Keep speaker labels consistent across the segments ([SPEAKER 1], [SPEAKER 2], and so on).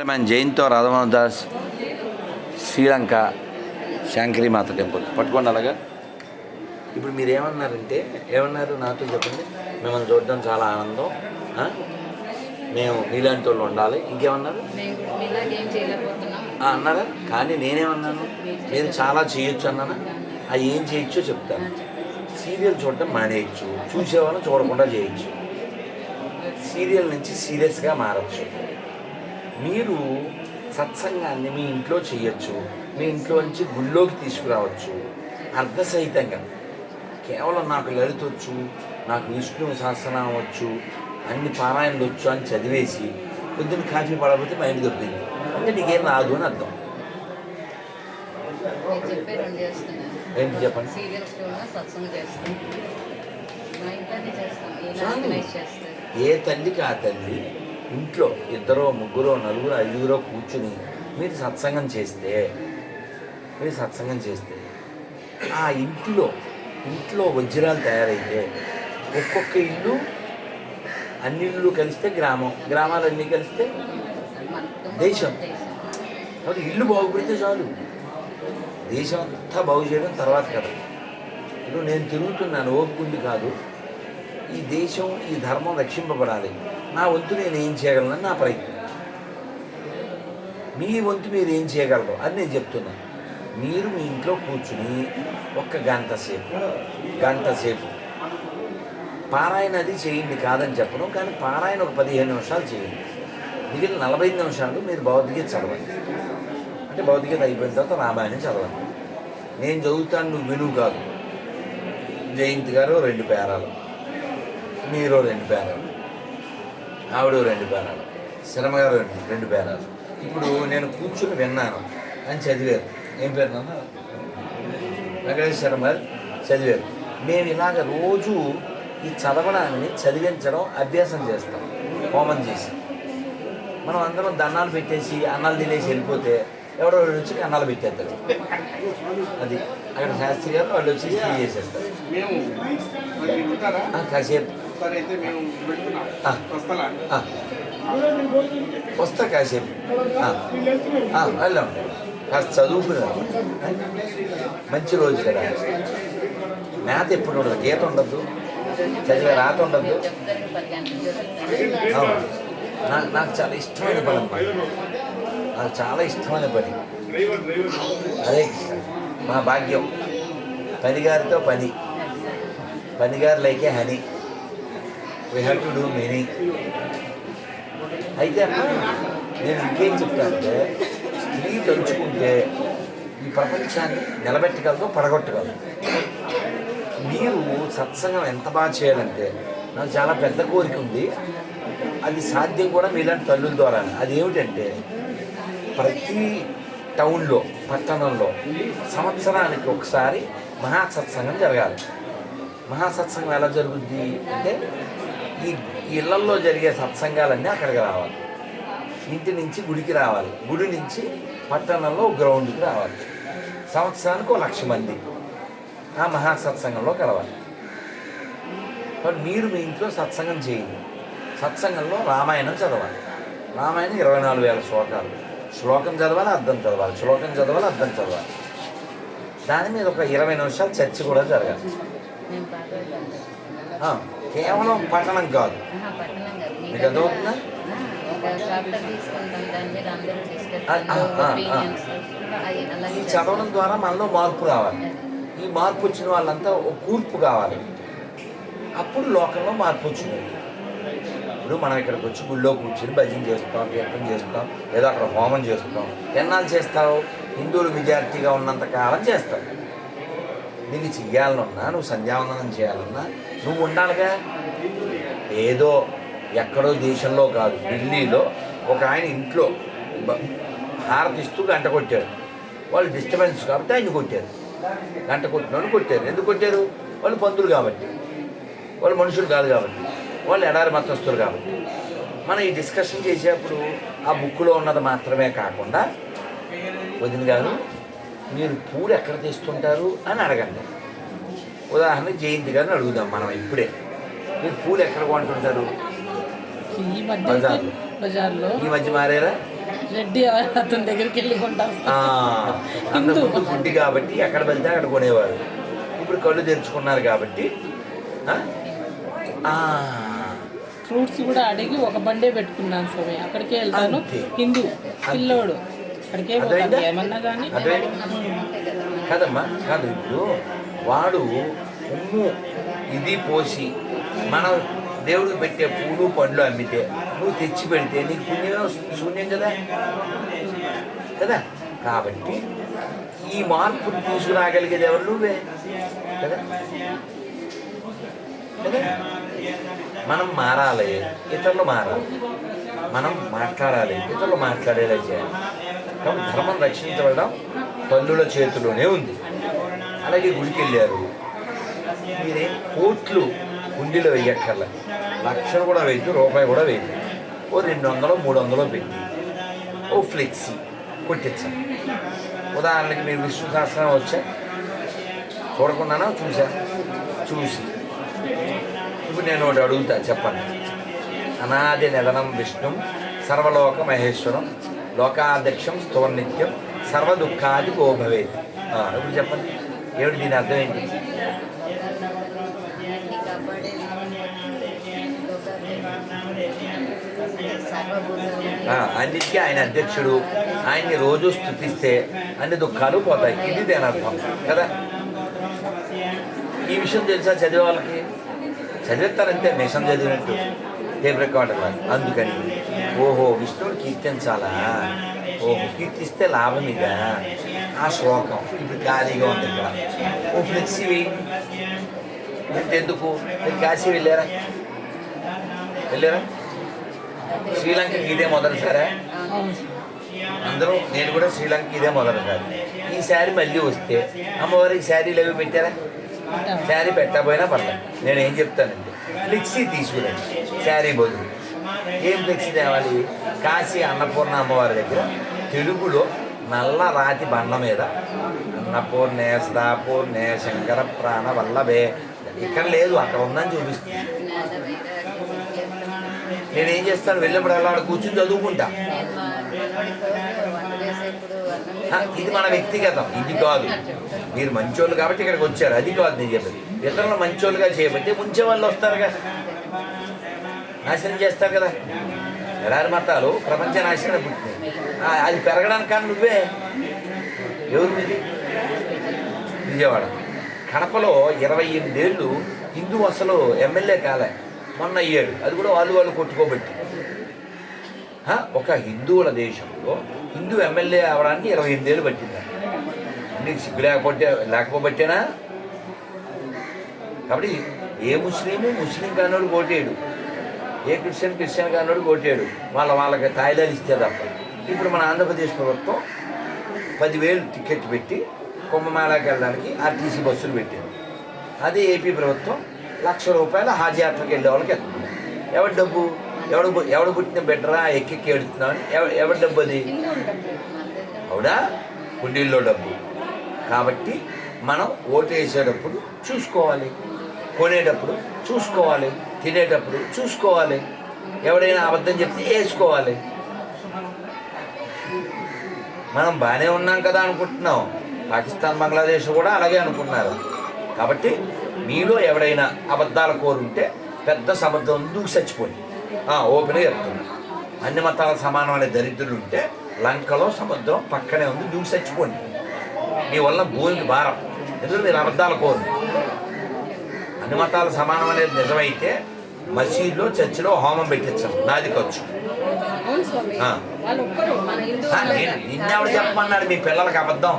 [SPEAKER 1] మన జైన్తో రాధమోహన్ దాస్ శ్రీలంక శాంకరీమాత టెంపుల్. పట్టుకోండి అలాగా. ఇప్పుడు మీరు ఏమన్నారంటే ఏమన్నారు నాతో చెప్పండి. మిమ్మల్ని చూడడం చాలా ఆనందం? మేము మీలాంటి వాళ్ళు ఉండాలి. ఇంకేమన్నారు? అన్నారా? కానీ నేనేమన్నాను? నేను చాలా చేయొచ్చు అన్నానా? ఆ ఏం చేయొచ్చో చెప్తాను. సీరియల్ చూడటం మానేయచ్చు. చూసేవాళ్ళని చూడకుండా చేయొచ్చు. సీరియల్ నుంచి సీరియస్గా మారచ్చు. మీరు సత్సంగాన్ని మీ ఇంట్లో చేయొచ్చు మీ ఇంట్లో నుంచి గుళ్ళోకి తీసుకురావచ్చు. అర్ధసహితంగా. కేవలం నాకు లలిత వచ్చు నాకు విష్ణు సహస్రనామం వచ్చు అన్ని పారాయణలు వచ్చు అని చదివేసి పొద్దున్న కాఫీ పడకపోతే మైండ్ దొబ్బింది అంటే నీకేం రాదు అని అర్థం. ఏంటి చెప్పండి? ఏ తల్లికి ఆ తల్లి ఇంట్లో ఇద్దరో ముగ్గురో నలుగురో ఐదుగురో కూర్చుని మీరు సత్సంగం చేస్తే మీరు సత్సంగం చేస్తే ఆ ఇంట్లో ఇంట్లో వజ్రాలు తయారైతే ఒక్కొక్క ఇల్లు అన్ని ఇళ్ళు కలిస్తే గ్రామం గ్రామాలన్నీ కలిస్తే దేశం.
[SPEAKER 2] దేశం
[SPEAKER 1] కాబట్టి ఇల్లు బాగుపడితే చాలు. దేశం అంతా బాగు చేయడం తర్వాత కదా ఇప్పుడు నేను తిరుగుతున్నాను ఓపుకుంది కాదు. ఈ దేశం ఈ ధర్మం రక్షింపబడాలి. నా వంతు నేను ఏం చేయగలను నా ప్రయత్నం. మీ వంతు మీరు ఏం చేయగలరు అని నేను చెప్తున్నాను మీరు మీ ఇంట్లో కూర్చుని ఒక్క గంట సేపు గంట సేపు పారాయణ అది చేయండి కాదని చెప్పడం కానీ పారాయణ ఒక పదిహేను నిమిషాలు చేయండి. మిగిలిన నలభై ఐదు నిమిషాలు మీరు భౌతికత చదవండి. అంటే భౌతికత అయిపోయిన తర్వాత రామాయణం చదవండి. నేను చదువుతాను నువ్వు వినువు కాదు. జయంతి గారు రెండు పేరాలు మీరు రెండు పేరాలు ఆవిడ రెండు పేరాలు శర్మ గారు రెండు పేరాలు ఇప్పుడు నేను కూర్చుని విన్నాను అని చదివారు. ఏం పేరు నాన్న? వెంకటేశ్వర శర్మ గారు చదివారు. మేము ఇలాగ రోజు ఈ చదవడాన్ని చదివించడం అభ్యాసం చేస్తాం హోమం చేసి. మనం అందరం దండాలు పెట్టేసి అన్నాలు తినేసి వెళ్ళిపోతే ఎవడో వచ్చి అన్నాలు పెట్టేస్తారు. అది అక్కడ శాస్త్రి గారు వాళ్ళు వచ్చి చేసేస్తారు. కాసేపు.
[SPEAKER 3] సరే అయితే మేము పెడుతున్నాం.
[SPEAKER 1] వస్తా కాసేపు. వెళ్దాం. కాస్త చదువుకున్నాం మంచి రోజు కదా. మ్యాథ్ ఎప్పుడు ఉండదు. గీత ఉండదు. చదివే రాత ఉండదు.
[SPEAKER 2] చెప్తారు పది గంటలు చదువుతారు
[SPEAKER 1] అవును. నా- నాకు చాలా ఇష్టమైన పని నాకు చాలా ఇష్టమైన పని. అదే మా భాగ్యం. పనిగారితో పని. పనిగారు లైకే honey. We have to do many అయితే అమ్మా నేను ఇంకేం చెప్తానంటే స్త్రీ తలుచుకుంటే ఈ ప్రపంచాన్ని నిలబెట్టగలదు పడగొట్టగలదు. మీరు సత్సంగం ఎంత బాగా చేయాలంటే నాకు చాలా పెద్ద కోరిక ఉంది. అది సాధ్యం కూడా మీలాంటి తల్లుల ద్వారా. అది ఏమిటంటే ప్రతి టౌన్లో పట్టణంలో సంవత్సరానికి ఒకసారి మహాసత్సంగం జరగాలి. మహాసత్సంగం ఎలా జరుగుద్ది అంటే ఈ ఇళ్ళల్లో జరిగే సత్సంగాలన్నీ అక్కడికి రావాలి. ఇంటి నుంచి గుడికి రావాలి. గుడి నుంచి పట్టణంలో గ్రౌండ్కి రావాలి. సంవత్సరానికి ఒక లక్ష మంది ఆ మహాసత్సంగంలో కలవాలి. కాబట్టి మీరు మీ ఇంట్లో సత్సంగం చేయండి. సత్సంగంలో రామాయణం చదవాలి. రామాయణం ఇరవై నాలుగు వేల శ్లోకాలు. శ్లోకం చదవాలి అర్థం చదవాలి. శ్లోకం చదవాలి అర్థం చదవాలి. దాని మీద ఒక ఇరవై నిమిషాలు చర్చ కూడా జరగాలి. కేవలం పట్టణం కాదు. మీకు అర్థమవుతుందా? ఈ చదవడం ద్వారా మనలో మార్పు రావాలి. ఈ మార్పు వచ్చిన వాళ్ళంతా ఒక కూర్పు కావాలి. అప్పుడు లోకంలో మార్పు వచ్చింది. ఇప్పుడు మనం ఇక్కడికి వచ్చి గుళ్ళో కూర్చొని భజన చేస్తాం కీర్తన చేస్తాం లేదా అక్కడ హోమం చేస్తాం. ఎన్నాళ్ళు చేస్తావు? హిందువులు మెజారిటీగా ఉన్నంత కాలం చేస్తావు. నీకు చెయ్యాలనున్నా నువ్వు సంధ్యావందనం చేయాలన్నా నువ్వు ఉండాలిగా ఏదో ఎక్కడో దేశంలో కాదు ఢిల్లీలో ఒక ఆయన ఇంట్లో బ- హారతిస్తూ గంట కొట్టాడు వాళ్ళు డిస్టర్బెన్స్ కాబట్టి ఆయన కొట్టారు. గంట కొట్టిన కొట్టారు. ఎందుకు కొట్టారు? వాళ్ళు పందులు కాబట్టి. వాళ్ళు మనుషులు కాదు కాబట్టి. వాళ్ళు ఎడారి మతస్తులు కాబట్టి. మనం ఈ డిస్కషన్ చేసేప్పుడు ఆ బుక్లో ఉన్నది మాత్రమే కాకుండా వదిన గారు మీరు పూలు ఎక్కడ తీస్తుంటారు అని అడగండి. ఉదాహరణకి జయంతి గారిని అడుగుదాం మనం ఇప్పుడే. మీరు పూలు ఎక్కడ కొంటుంటారు?
[SPEAKER 4] ఈ మధ్య
[SPEAKER 1] బజార్లో. ఈ మధ్య మారారా?
[SPEAKER 4] రెడ్డి అతని దగ్గరికి వెళ్ళి
[SPEAKER 1] గుడ్డి కాబట్టి ఎక్కడ వెళ్తే అక్కడ కొనేవారు. ఇప్పుడు కళ్ళు తెరుచుకున్నారు కాబట్టి
[SPEAKER 4] ఫ్రూట్స్ కూడా అడిగి ఒక బండే పెట్టుకున్నాను స్వామి. అక్కడికే వెళ్తాను. హిందూ పిల్లోడు. అక్కడికే? ఏమన్నా కానీ.
[SPEAKER 1] కదమ్మా కాదు ఇప్పుడు వాడు ఉమ్ము ఇది పోసి మనం దేవుడికి పెట్టే పూలు పండ్లు అమ్మితే నువ్వు తెచ్చి పెడితే నీకు పుణ్యం శూన్యం కదా? కదా? కాబట్టి ఈ మార్పు తీసుకురాగలిగేది ఎవరు? నువ్వే. కదా? కదా? మనం మారాలి ఇతరులు మారాలి. మనం మాట్లాడాలి ఇతరులు మాట్లాడేలా చేయాలి. ధర్మం రక్షించబడడం తల్లుల చేతిలోనే ఉంది. అలాగే గుడికి వెళ్ళారు మీరే కోట్లు కుండీలో వెయ్యక్కర్ల. లక్షలు కూడా వేయద్దు రూపాయి కూడా వేయద్దు ఓ రెండు వందలు మూడు వందలు పెట్టి ఓ ఫ్లెక్సీ కొట్టించాలి ఉదాహరణకి మీరు విష్ణు సహస్రం వచ్చా? చూడకుండానా? చూసా? చూసి. ఇప్పుడు నేను ఒకటి అడుగుతా చెప్పండి. అనాది నిధనం విష్ణు సర్వలోక మహేశ్వరం లోకాధ్యక్షం స్తోర్నిత్యం సర్వ దుఃఖాది గోభవేది ఇప్పుడు చెప్పండి. ఏమిటి దీని అర్థం ఏంటి? అన్నిటికీ ఆయన అధ్యక్షుడు. ఆయన్ని రోజు స్థుతిస్తే అన్ని దుఃఖాలు పోతాయి. ఇది దేని అర్థం కదా? ఈ విషయం తెలుసా చదివే వాళ్ళకి? చదివిస్తారంటే మిషన్ చదివినట్టు. Tape recorder. అందుకని. ఓహో విష్ణువుని కీర్తించాలా? ఓహో. కీర్తిస్తే లాభం ఇదా ఆ శ్లోకం. ఇప్పుడు ఖాళీగా ఉంది ఇక్కడ. ఓ ఫ్లెక్సీ వెయ్యి ఎందుకు మీరు కాశీ వెళ్ళారా? వెళ్ళారా? శ్రీలంకకి ఇదే మొదటిసారా అందరూ నేను కూడా శ్రీలంక ఇదే మొదటిసారి ఈ శారీ మళ్ళీ వస్తే అమ్మవారికి శారీలు అవి పెట్టారా? శారీ పెట్టకపోయినా పర్లేదు. నేను ఏం చెప్తానండి. ఫ్లెక్సీ తీసుకురండి. శారీ బదులు ఏం ఫ్లెక్సీ తేవాలి? కాశీ అన్నపూర్ణ అమ్మవారి దగ్గర. తెలుగులో నల్ల రాతి బండ మీద. అన్నపూర్ణే సదాపూర్ణే శంకర ప్రాణ వల్లభే ఇక్కడ లేదు అక్కడ ఉందని చూపిస్తుంది.
[SPEAKER 2] నేను ఏం
[SPEAKER 1] నేనేం చేస్తాను? వెళ్ళినప్పుడు అలా కూర్చుని చదువుకుంటా. ఇది మన వ్యక్తిగతం. ఇది కాదు. మీరు మంచోళ్ళు కాబట్టి ఇక్కడికి వచ్చారు. అది కాదు నేను చెప్పేది. ఇతరులు మంచోళ్ళుగా చేయబట్టి ముంచే వాళ్ళు వస్తారు కదా. నాశనం చేస్తారు కదా. ఎడారి మతాలు ప్రపంచ నాశనం పుట్టింది అది పెరగడానికి కానీ నువ్వే. ఎవరు మీది విజయవాడ. కడపలో ఇరవై ఎనిమిదేళ్ళు హిందూ అసలు ఎమ్మెల్యే కాలే. మొన్న అయ్యాడు. అది కూడా వాళ్ళు వాళ్ళు కొట్టుకోబట్టి. ఒక హిందువుల దేశంలో హిందూ ఎమ్మెల్యే అవడానికి ఇరవై ఎనిమిదేళ్ళు పట్టింది? నీకు సిగ్గు లేకపోతే లేకపోబట్టేనా? కాబట్టి ఏ ముస్లిము ముస్లిం కానోడు కోటేడు. ఏ క్రిస్టియన్ క్రిస్టియన్ కానోడు కోటేడు. వాళ్ళ వాళ్ళకి తాయిలాలు ఇస్తే తప్ప. ఇప్పుడు మన ఆంధ్రప్రదేశ్ ప్రభుత్వం పదివేలు టికెట్ పెట్టి కుంభమేళాకి వెళ్ళడానికి ఆర్టీసీ బస్సులు పెట్టింది. అదే ఏపీ ప్రభుత్వం లక్ష రూపాయల హాజయాత్రకు వెళ్ళే వాళ్ళకి ఎత్తుంది ఎవరి డబ్బు? ఎవడు ఎవడు పుట్టిన బెటరా ఎక్కెక్కి ఎడుతున్నాను ఎవ- ఎవరి డబ్బు అది? అవునా? కుండీల్లో డబ్బు. కాబట్టి మనం ఓటు వేసేటప్పుడు చూసుకోవాలి. కొనేటప్పుడు చూసుకోవాలి. తినేటప్పుడు చూసుకోవాలి. ఎవడైనా అబద్ధం చెప్తే వేసుకోవాలి మనం బాగానే ఉన్నాం కదా అనుకుంటున్నాం. పాకిస్తాన్ బంగ్లాదేశ్ కూడా అలాగే అనుకున్నారు. కాబట్టి మీలో ఎవడైనా అబద్ధాల కోరుంటే పెద్ద సముద్రం దూకి చచ్చిపోయి. ఓపెన్గా చెప్తున్నా. అన్ని మతాల సమానమైన దరిద్రులు ఉంటే లంకలో సముద్రం పక్కనే ఉంది దూకి చచ్చిపోండి. మీ వల్ల భూమికి భారం. ఎందుకంటే మీరు అబద్ధాల కోరు అన్ని మతాలు సమానం అనేది నిజమైతే మసీదులో చర్చిలో హోమం పెట్టించాం. నాది ఖర్చు.
[SPEAKER 2] అవును స్వామి.
[SPEAKER 1] ఆ.
[SPEAKER 2] వాళ్ళు ఒక్కరు మన హిందూ
[SPEAKER 1] ఆ, నేను నిన్నెవడు చెప్పమన్నాడు మీ పిల్లలకి అబద్ధం?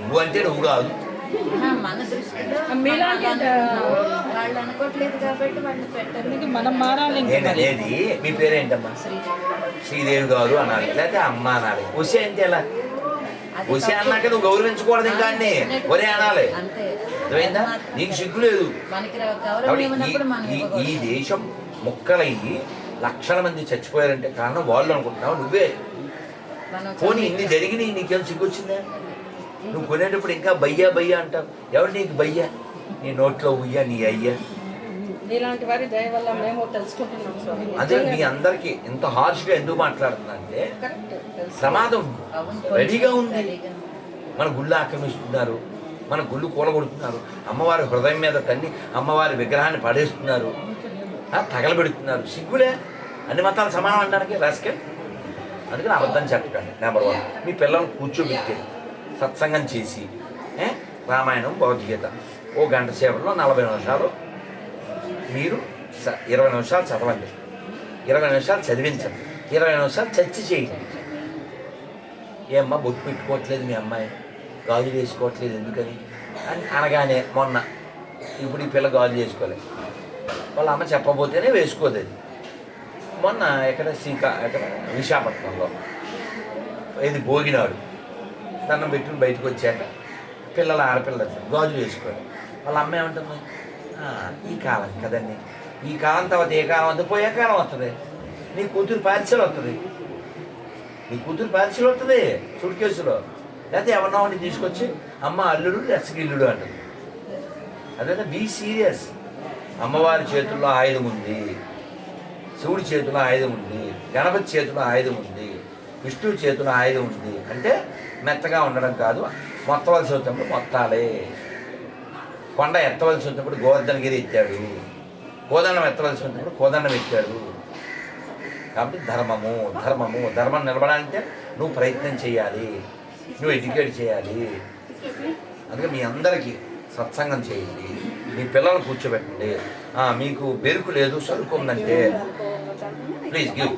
[SPEAKER 1] నువ్వు అంటే నువ్వు కాదు.
[SPEAKER 2] ఆ, మన దృష్టిలో
[SPEAKER 4] మీలాంటి
[SPEAKER 2] వాళ్ళు వాళ్ళు అనుకోవట్లేదు కాబట్టి వాళ్ళు పెట్టరు.
[SPEAKER 4] అందుకే మనం మారాలి ఇంకా.
[SPEAKER 1] నేను
[SPEAKER 4] మరి.
[SPEAKER 1] అనేది మీ పేరేంటమ్మా? శ్రీదేవి గారు అనాలి లేకపోతే అమ్మ అనాలి ఉషే అంటే ఎలా?
[SPEAKER 2] తప్పు.
[SPEAKER 1] అన్నాక నువ్వు గౌరవించకూడదు ఇంకా అన్ని. ఒరే అనాలి. అర్థమైందా? నీకు సిగ్గు లేదు. ఈ-. దేశం ముక్కలయ్యి లక్షల మంది చచ్చిపోయారంటే కారణం వాళ్ళు అనుకుంటున్నావు నువ్వే. పోనీ ఇన్ని జరిగినాయి నీకేం సిగ్గొచ్చిందా నువ్వు కొనేటప్పుడు ఇంకా బయ్యా బయ్యా అంటావు. ఎవరు నీకు బయ్యా? నీ నోట్లో ఉయ్యా నీ అయ్యా?
[SPEAKER 4] మీలాంటి వారి దయ వల్ల మేము తెలుసుకుంటున్నాం స్వామి.
[SPEAKER 1] అదే మీ అందరికీ ఇంత హార్ష్గా ఎందుకు ప్రమాదం
[SPEAKER 2] అవును.
[SPEAKER 1] రెడీగా ఉంది. మన గుళ్ళు ఆక్రమిస్తున్నారు. మన గుళ్ళు కూలగొడుతున్నారు. అమ్మవారి హృదయం మీద తన్ని అమ్మవారి విగ్రహాన్ని పడేస్తున్నారు. తగలబెడుతున్నారు. సిగ్గులే. అన్ని మతాలు సమానం అనడానికి రాసుకే అందుకని అబద్ధం చెప్పకండి. నెంబర్ వన్ మీ పిల్లల్ని కూర్చోబెట్టి సత్సంగం చేసి రామాయణం భగవద్గీత. ఓ గంట సేపట్లో నలభై నిమిషాలు మీరు ఇరవై నిమిషాలు చదవండి. ఇరవై నిమిషాలు చదివించండి. ఇరవై నిమిషాలు చర్చ చేయండి. ఏ అమ్మ బొట్టు పెట్టుకోవట్లేదు మీ అమ్మాయి. గాజులు వేసుకోవట్లేదు ఎందుకని? అని అనగానే మొన్న ఇప్పుడు ఈ పిల్ల గాజులు వేసుకోలేదు. వాళ్ళ అమ్మ చెప్పబోతేనే వేసుకోదు అది. మొన్న ఎక్కడ శ్రీకా ఎక్కడ? విశాఖపట్నంలో. ఇది భోగినాడు. దండం పెట్టుకుని బయటకు వచ్చాక పిల్లల ఆడపిల్లలు గాజులు వేసుకోవాలి వాళ్ళ అమ్మ ఏమంటుంది? ఈ కాలం కదండి. ఈ కాలం తర్వాత ఏ కాలం వద్ద? పోయే కాలం వస్తుంది నీ కూతురు పార్సల్ వస్తుంది నీ కూతురు పార్సల్ వస్తుంది సూట్ కేసులో. లేకపోతే ఎవరినో ఒకటి తీసుకొచ్చి అమ్మ అల్లుడు ఇల్లుడు అంటుంది. అదే బీ సీరియస్. అమ్మవారి చేతుల్లో ఆయుధం ఉంది. శివుడి చేతిలో ఆయుధం ఉంది. గణపతి చేతిలో ఆయుధం ఉంది. విష్ణువు చేతిలో ఆయుధం ఉంది. అంటే మెత్తగా ఉండడం కాదు మొత్తవలసి వచ్చినప్పుడు మొత్తాలే. కొండ ఎత్తవలసి వచ్చినప్పుడు గోవర్ధనగిరి ఎత్తాడు కోదండం ఎత్తవలసి వచ్చినప్పుడు కోదండం ఎత్తాడు కాబట్టి ధర్మము ధర్మము ధర్మం నిలబడాలంటే నువ్వు ప్రయత్నం చేయాలి. నువ్వు ఎడ్యుకేట్ చేయాలి. అందుకే మీ అందరికీ సత్సంగం చేయండి. మీ పిల్లలు కూర్చోబెట్టండి. మీకు బెరుకు లేదు సరుకు ఉందంటే please give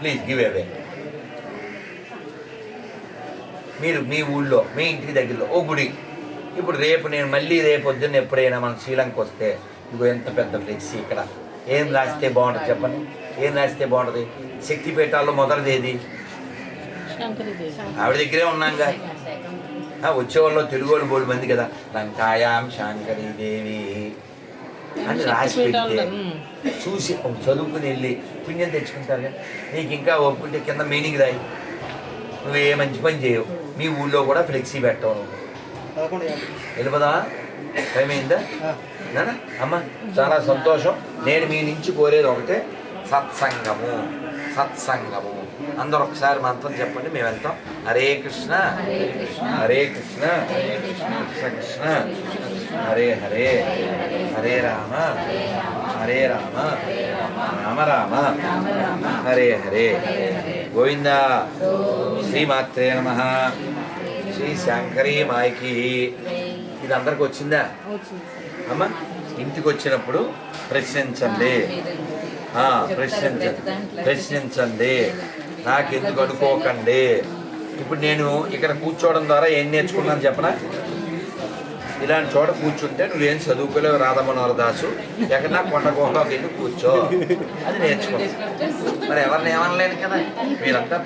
[SPEAKER 1] please give away. మీరు మీ ఊళ్ళో మీ ఇంటికి దగ్గరలో ఓ గుడి. ఇప్పుడు రేపు నేను మళ్ళీ రేపు పొద్దున్న ఎప్పుడైనా మనం శ్రీలంక వస్తే ఇగో ఎంత పెద్ద ఫ్లెక్సీ ఇక్కడ. ఏం రాస్తే బాగుంటుంది చెప్పండి? ఏం రాస్తే బాగుంటుంది? శక్తిపీఠాల్లో మొదటిది ఏది ఆవిడ దగ్గరే ఉన్నాగా.
[SPEAKER 2] శాఖం.
[SPEAKER 1] ఆ, వచ్చేవాళ్ళు తెలుగు వాళ్ళు బోడు మంది కదా. లంకాయాం శాంకరీ దేవి అని రాసి పెడితే చూసి చదువుకుని వెళ్ళి పుణ్యం తెచ్చుకుంటారుగా. నీకు ఇంకా ఒప్పుకుంటే కింద మీనింగ్ రాయి. నువ్వు ఏ మంచి పని చేయవు. మీ ఊళ్ళో కూడా ఫ్లెక్సీ పెట్టవు నువ్వు. వెళ్ళిపోదామా టైం అయిందా? నానా? అమ్మ చాలా సంతోషం. నేను మీ నుంచి కోరేది ఒకటే సత్సంగము. సత్సంగము. అందరూ ఒకసారి మంత్రం చెప్పండి మేము వెళ్తాం. హరే కృష్ణ.
[SPEAKER 2] హరే కృష్ణ.
[SPEAKER 1] హరే కృష్ణ.
[SPEAKER 2] హరే కృష్ణ.
[SPEAKER 1] కృష్ణ కృష్ణ. హరే హరే. హరే రామ. హరే రామ. రామ రామ. హరే హరే. గోవింద. శ్రీమాత్రే నమ. శ్రీ శంకరీ మాయకి. ఇది అందరికి వచ్చిందా? అమ్మా ఇంటికి వచ్చినప్పుడు ప్రశ్నించండి. ప్రశ్నించండి ప్రశ్నించండి. నాకు ఎందుకు అనుకోకండి ఇప్పుడు నేను ఇక్కడ కూర్చోవడం ద్వారా ఏం నేర్చుకున్నాను చెప్పనా? ఇలాంటి చోట కూర్చుంటే నువ్వేం చదువుకోలేవు రాధమనోహర దాసు ఎక్కడన్నా కొండ గుహలోకి వెళ్ళి కూర్చో. అది నేర్చుకో. మరి ఎవరిని ఏమనలేను కదా? మీరంతా